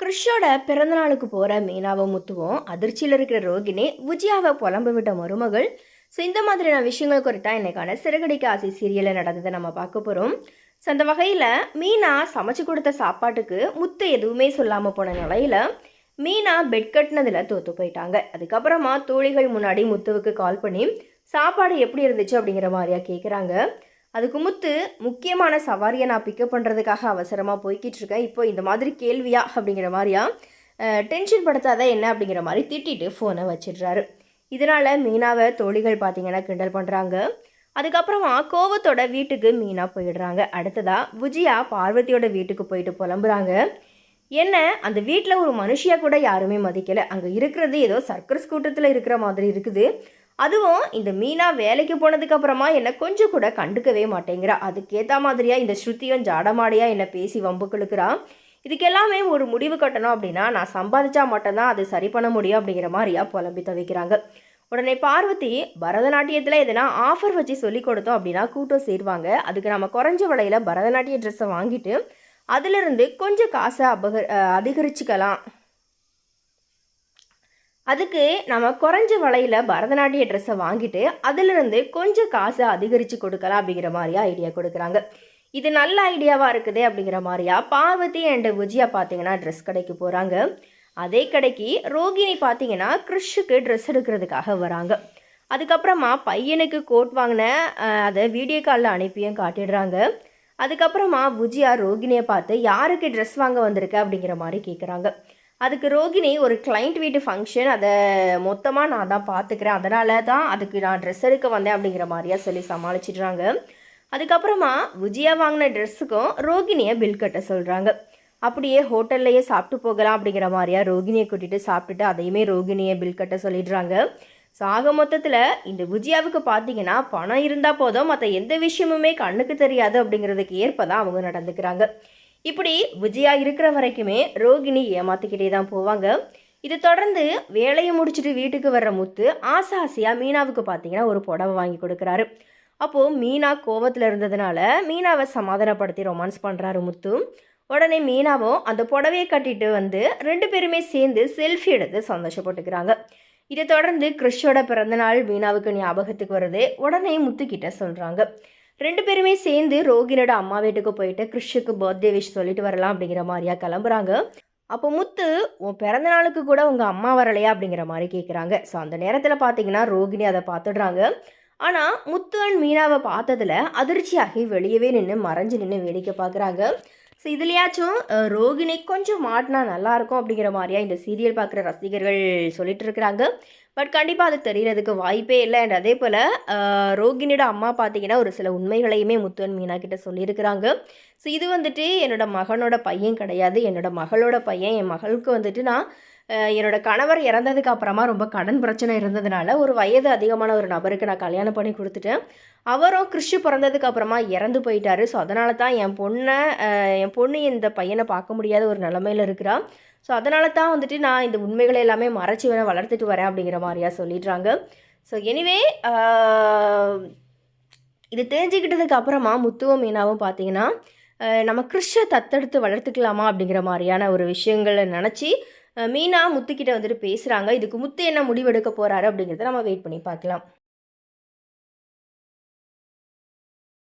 கிறிஷோட பிறந்தநாளுக்கு போகிற மீனாவும் முத்துவும் அதிர்ச்சியில் இருக்கிற ரோகிணி விஜயாவை புலம்பு விட்ட மருமகள். ஸோ இந்த மாதிரியான விஷயங்கள் குறித்தா இன்றைக்கான சிறுகடிக்கு ஆசை சீரியலில் நடந்ததை நம்ம பார்க்க போகிறோம் ஸோ அந்த வகையில் மீனா சமைச்சு கொடுத்த சாப்பாட்டுக்கு முத்து எதுவுமே சொல்லாமல் போன நிலையில் மீனா பெட் கட்டினதில் தோற்று போயிட்டாங்க. அதுக்கப்புறமா தோழிகள் முன்னாடி முத்துவுக்கு கால் பண்ணி சாப்பாடு எப்படி இருந்துச்சு? அப்படிங்கிற மாதிரியா கேட்குறாங்க அதுக்கு முத்து முக்கியமான சவாரியை நான் பிக்கப் பண்ணுறதுக்காக அவசரமாக போய்கிட்டு இருக்கேன். இப்போ இந்த மாதிரி கேள்வியா அப்படிங்கிற மாதிரியா? டென்ஷன் படுத்தாத என்ன அப்படிங்கிற மாதிரி திட்டிட்டு ஃபோனை வச்சிடுறாரு. இதனால் மீனாவை தோழிகள் பார்த்தீங்கன்னா கிண்டல் பண்ணுறாங்க அதுக்கப்புறமா கோவத்தோட வீட்டுக்கு மீனா போயிடுறாங்க. அடுத்ததாக விஜயா பார்வதியோட வீட்டுக்கு போயிட்டு புலம்புறாங்க. என்ன அந்த வீட்டில் ஒரு மனுஷியாக கூட யாருமே மதிக்கலை. அங்கே இருக்கிறது ஏதோ சர்க்கஸ் கூட்டத்தில் இருக்கிற மாதிரி இருக்குது. அதுவும் இந்த மீனா வேலைக்கு போனதுக்கு அப்புறமா என்னை கொஞ்சம் கூட கண்டுக்கவே மாட்டேங்கிறா. அதுக்கேற்ற மாதிரியா இந்த ஸ்ருதியும் ஜாடமாடியா என்னை பேசி வம்பு இதுக்கெல்லாமே ஒரு முடிவு கட்டணும் அப்படின்னா நான் சம்பாதிச்சா மட்டும்தான் அது சரி பண்ண முடியும் அப்படிங்கிற மாதிரியா புலம்பி தவிக்கிறாங்க. உடனே பார்வதி பரதநாட்டியத்தில் எதனா ஆஃபர் வச்சு சொல்லி கொடுத்தோம் அப்படின்னா கூட்டம் சேருவாங்க. அதுக்கு நம்ம குறைஞ்ச விலையில் பரதநாட்டிய ட்ரெஸ்ஸை வாங்கிட்டு அதிலிருந்து கொஞ்சம் காசை அபக அதிகரிச்சுக்கலாம். அதுக்கு நம்ம குறைஞ்ச விலையில் பரதநாட்டிய ட்ரெஸ்ஸை வாங்கிட்டு அதிலிருந்து கொஞ்சம் காசை அதிகரித்து கொடுக்கலாம் அப்படிங்கிற மாதிரியா ஐடியா கொடுக்குறாங்க. இது நல்ல ஐடியாவாக இருக்குது அப்படிங்கிற மாதிரியா? பார்வதி அண்ட் விஜயா பார்த்தீங்கன்னா ட்ரெஸ் கடைக்கு போகிறாங்க அதே கடைக்கு ரோகிணி பார்த்தீங்கன்னா கிறிஷுக்கு ட்ரெஸ் எடுக்கிறதுக்காக வராங்க. அதுக்கப்புறமா பையனுக்கு கோட் வாங்கின அதை வீடியோ காலில் அனுப்பியும் காட்டிடுறாங்க. அதுக்கப்புறமா விஜயா ரோகிணியை பார்த்து யாருக்கு ட்ரெஸ் வாங்க வந்திருக்க? அப்படிங்கிற மாதிரி கேட்குறாங்க அதுக்கு ரோகிணி ஒரு கிளைண்ட் வீட்டு ஃபங்க்ஷன் அதை மொத்தமாக நான் தான் பார்த்துக்கிறேன் அதனால தான் அதுக்கு நான் ட்ரெஸ் எடுக்க வந்தேன் அப்படிங்கிற மாதிரியா சொல்லி சமாளிச்சிடுறாங்க. அதுக்கப்புறமா விஜயா வாங்கின ட்ரெஸ்ஸுக்கும் ரோகிணியை பில் கட்ட சொல்கிறாங்க அப்படியே ஹோட்டல்லையே சாப்பிட்டு போகலாம் அப்படிங்கிற மாதிரியா ரோகிணியை கூட்டிகிட்டு சாப்பிட்டுட்டு அதையுமே ரோகிணியை பில் கட்ட சொல்லிடுறாங்க. ஸோ ஆக மொத்தத்தில் இந்த விஜயாவுக்கு பார்த்தீங்கன்னா பணம் இருந்தால் போதும் மற்ற எந்த விஷயமுமே கண்ணுக்கு தெரியாது அப்படிங்கிறதுக்கு ஏற்ப தான் அவங்க நடந்துக்கிறாங்க. இப்படி விஜயா இருக்கிற வரைக்குமே ரோகிணி ஏமாத்திக்கிட்டே தான் போவாங்க. இது தொடர்ந்து வேலையை முடிச்சுட்டு வீட்டுக்கு வர்ற முத்து ஆசை ஆசையாக மீனாவுக்கு பார்த்தீங்கன்னா ஒரு புடவை வாங்கி கொடுக்குறாரு. அப்போது மீனா கோவத்தில் இருந்ததுனால மீனாவை சமாதானப்படுத்தி ரொமான்ஸ் பண்ணுறாரு முத்து. உடனே மீனாவும் அந்த புடவையை கட்டிட்டு வந்து ரெண்டு பேருமே சேர்ந்து செல்ஃபி எடுத்து சந்தோஷப்பட்டுக்கிறாங்க. இதை தொடர்ந்து கிறிஷோட பிறந்தநாள் மீனாவுக்கு ஞாபகத்துக்கு வருது உடனே முத்துக்கிட்ட சொல்கிறாங்க ரெண்டு பேருமே சேர்ந்து ரோகினோட அம்மா வீட்டுக்கு போயிட்டு கிறிஷுக்கு பர்த்டே விஷ் சொல்லிட்டு வரலாம் அப்படிங்கிற மாதிரியா கிளம்புறாங்க. அப்போ முத்து உன் பிறந்த நாளுக்கு கூட உங்கள் அம்மா வரலையா? அப்படிங்கிற மாதிரி கேட்குறாங்க ஸோ அந்த நேரத்தில் பார்த்தீங்கன்னா ரோகிணி அதை பார்த்துடுறாங்க ஆனால் முத்து அண்ட் மீனாவை பார்த்ததில் அதிர்ச்சியாகி வெளியவே நின்று மறைஞ்சு நின்று வேடிக்கை பார்க்குறாங்க ஸோ இதுலையாச்சும் ரோகிணி கொஞ்சம் மாட்டினா நல்லாயிருக்கும் அப்படிங்கிற மாதிரியா இந்த சீரியல் பார்க்குற ரசிகர்கள் சொல்லிட்டு இருக்கிறாங்க. பட் கண்டிப்பாக அது தெரியறதுக்கு வாய்ப்பே இல்லை. அண்ட் அதே போல் ரோகிணியோட அம்மா பார்த்தீங்கன்னா ஒரு சில உண்மைகளையுமே முத்துவன் மீனா கிட்ட சொல்லியிருக்கிறாங்க. ஸோ இது வந்துட்டு என்னோட மகனோட பையன் கிடையாது. என்னோட மகளோட பையன் என் மகளுக்கு வந்துட்டு நான் என்னோட கணவர் இறந்ததுக்கு அப்புறமா ரொம்ப கடன் பிரச்சனை இருந்ததுனால ஒரு வயது அதிகமான ஒரு நபருக்கு நான் கல்யாணம் பண்ணி கொடுத்துட்டேன். அவரும் கிறிஷு பிறந்ததுக்கு அப்புறமா இறந்து போயிட்டாரு. ஸோ அதனால தான் என் பொண்ணை என் பொண்ணு இந்த பையனை பார்க்க முடியாத ஒரு நிலமையில் இருக்கிறான் ஸோ அதனால தான் வந்துட்டு நான் இந்த உண்மைகளை எல்லாமே மறைச்சி வேணால் வளர்த்துட்டு வரேன் அப்படிங்கிற மாதிரியா சொல்லிடுறாங்க. ஸோ எனிவே இது தெரிஞ்சுக்கிட்டதுக்கு அப்புறமா முத்துவம் மீனாவும் பார்த்தீங்கன்னா நம்ம கிறிஷ தத்தெடுத்து வளர்த்துக்கலாமா அப்படிங்கிற மாதிரியான ஒரு விஷயங்களை நினச்சி மீனா முத்துக்கிட்ட வந்துட்டு பேசுகிறாங்க இதுக்கு முத்து என்ன முடிவெடுக்க போகிறாரு அப்படிங்கிறத நம்ம வெயிட் பண்ணி பார்க்கலாம்.